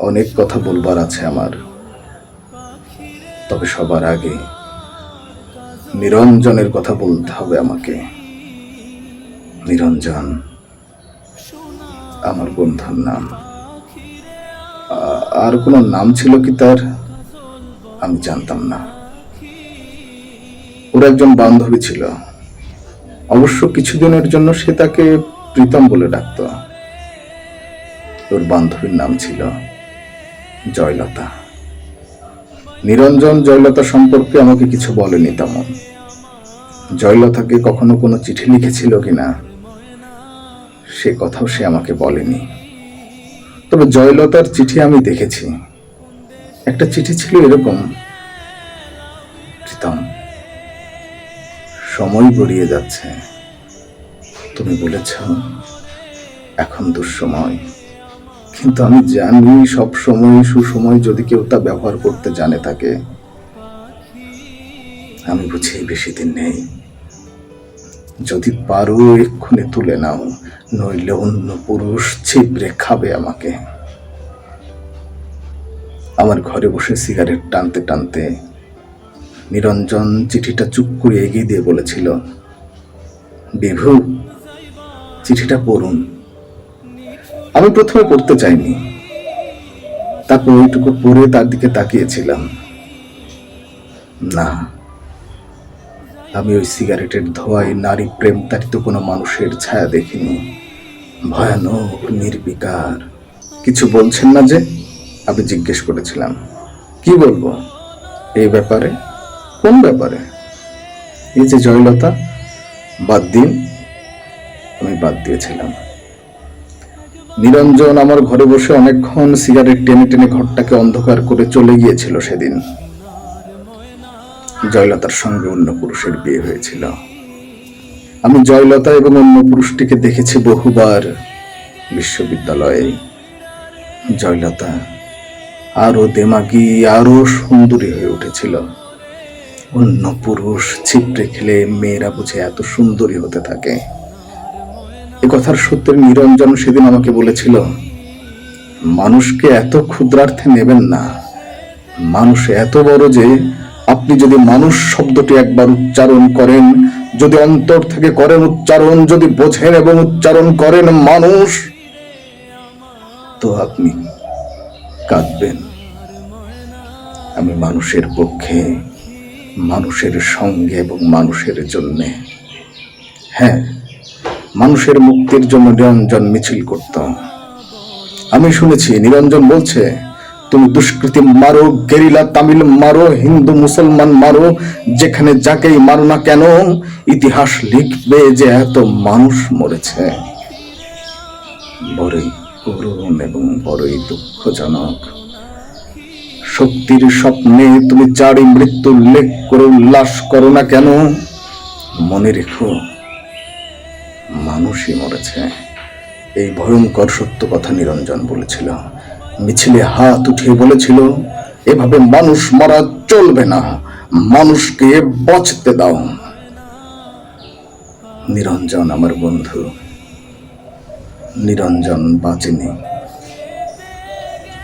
অনেক কথা বলবার আছে আমার। তবে সবার আগে নিরঞ্জনের কথা বলতে হবে আমাকে। নিরঞ্জন, আমার বন্ধুর নাম। আর কোনো নাম ছিল কি তার? আমি জানতাম না। ওর একজন বান্ধবী ছিল। অবশ্য কিছুদিনের জন্য সে তাকে প্রীতম বলে ডাকত। ওর বান্ধবীর নাম ছিল জয়লতা। নিরঞ্জন জয়লতা সম্পর্কে আমাকে কিছু বলেনি তেমন। জয়লতাকে কখনো কোনো চিঠি লিখেছিল কিনা, সে কথাও সে আমাকে বলেনি। তবে জয়লতার চিঠি আমি দেখেছি। একটা চিঠি ছিল এরকম, প্রীতম, সময় গড়িয়ে যাচ্ছে। তুমি বলেছ, এখন দুঃসময়। কিন্তু আমি জানি সব সময় সুসময় যদি কেউ তা ব্যবহার করতে জানে থাকে আমি বুঝি বেশি দিন নেই। যদি পারো এক্ষুনি তুলে নাও, নইলে অন্য পুরুষ ছিপড়ে খাবে আমাকে। আমার ঘরে বসে সিগারেট টানতে টানতে নিরঞ্জন চিঠিটা চুপ করে এগিয়ে দিয়ে বলেছিল, বিভু, চিঠিটা পড়ুন। আমি প্রথমে পড়তে চাইনি। তারপর ওইটুকু পড়ে তার দিকে তাকিয়েছিলাম। না, আমি ওই সিগারেটের ধোঁয়ায় নারী প্রেম তাড়িত কোনো মানুষের ছায়া দেখিনি। ভয়ানক, নির্বিকার। কিছু বলছেন না যে? আমি জিজ্ঞেস করেছিলাম। কি বলব? এই ব্যাপারে? কোন ব্যাপারে? এই যে জয়লতা, বাদ দিন। আমি বাদ দিয়েছিলাম। নিরঞ্জন আমার ঘরে বসে অনেকক্ষণ সিগারেট টেনে টেনে ঘরটাকে অন্ধকার করে চলে গিয়েছিল সেদিন। জয়লতার সঙ্গে অন্য পুরুষের বিয়ে হয়েছিল। আমি জয়লতা এবং অন্য পুরুষটিকে দেখেছি বহুবার বিশ্ববিদ্যালয়ে। জয়লতা আরও দেমাগি, আরও সুন্দরী হয়ে উঠেছিল। অন্য পুরুষ ছিপড়ে খেলে মেয়েরা বুঝে এত সুন্দরী হতে থাকে। কথার সত্যের নিরঞ্জন সেদিন আমাকে বলেছিল, মানুষকে এত ক্ষুদ্রার্থে নেবেন না। মানুষ এত বড় যে আপনি যদি মানুষ শব্দটি একবার উচ্চারণ করেন, যদি অন্তর থেকে করেন উচ্চারণ, যদি বোঝেন এবং উচ্চারণ করেন মানুষ, তো আপনি কাঁদবেন। আমি মানুষের পক্ষে, মানুষের সঙ্গে এবং মানুষের জন্যে। হ্যাঁ মানুষের মুক্তির জন্য নিরঞ্জন মিছিল করত। আমি শুনেছি, নিরঞ্জন বলছে, তুমি দুষ্কৃতি মারো, গেরিলা তামিল মারো, হিন্দু মুসলমান মারো, যেখানে যাকেই মারো না কেন, ইতিহাস লিখবে যে এত মানুষ মরেছে। বড়ই করুণ এবং বড়ই দুঃখজনক। শক্তির স্বপ্নে তুমি যারই মৃত্যু উল্লেখ করে উল্লাস করো না কেন, মনে রেখো মানুষই মরেছে। এই ভয়ঙ্কর সত্য কথা নিরঞ্জন বলেছিল। মিছিলে হাত উঠিয়ে বলেছিল, এভাবে মানুষ মারা চলবে না। মানুষকে বাঁচতে দাও। নিরঞ্জন আমার বন্ধু, নিরঞ্জন বাঁচেনি।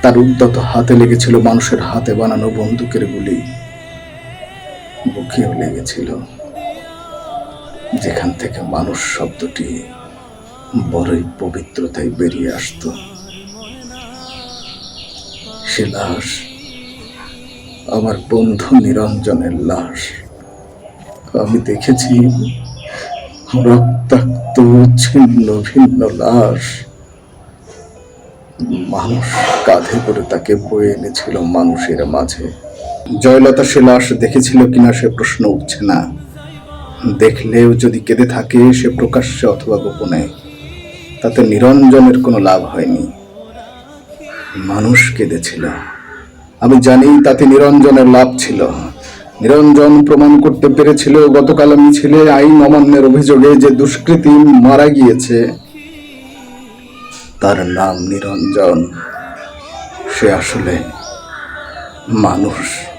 তার উদ্যত হাতে লেগেছিল মানুষের হাতে বানানো বন্দুকের গুলি। বুকেও লেগেছিল। যেখান থেকে মানুষ শব্দটি বড়ই পবিত্রতায় বেরিয়ে আসতো। সে লাশ আমার বন্ধু নিরঞ্জনের লাশ। আমি দেখেছি রক্তাক্ত, ছিন্ন, ভিন্ন লাশ। মানুষ কাঁধে করে তাকে বয়ে এনেছিল মানুষের মাঝে। জয়লতা সে লাশ দেখেছিল কিনা সে প্রশ্ন উঠছে না। দেখলেও যদি কেঁদে থাকে সে প্রকাশ্যে অথবা গোপনে, তাতে নিরঞ্জনের কোনো লাভ হয়নি। মানুষ কেঁদেছিল। আমি জানি তাতে নিরঞ্জনের লাভ ছিল। নিরঞ্জন প্রমাণ করতে পেরেছিল গতকাল মিছিলে আইন অমান্যের অভিযোগে যে দুষ্কৃতী মারা গিয়েছে, তার নাম নিরঞ্জন। সে আসলে মানুষ।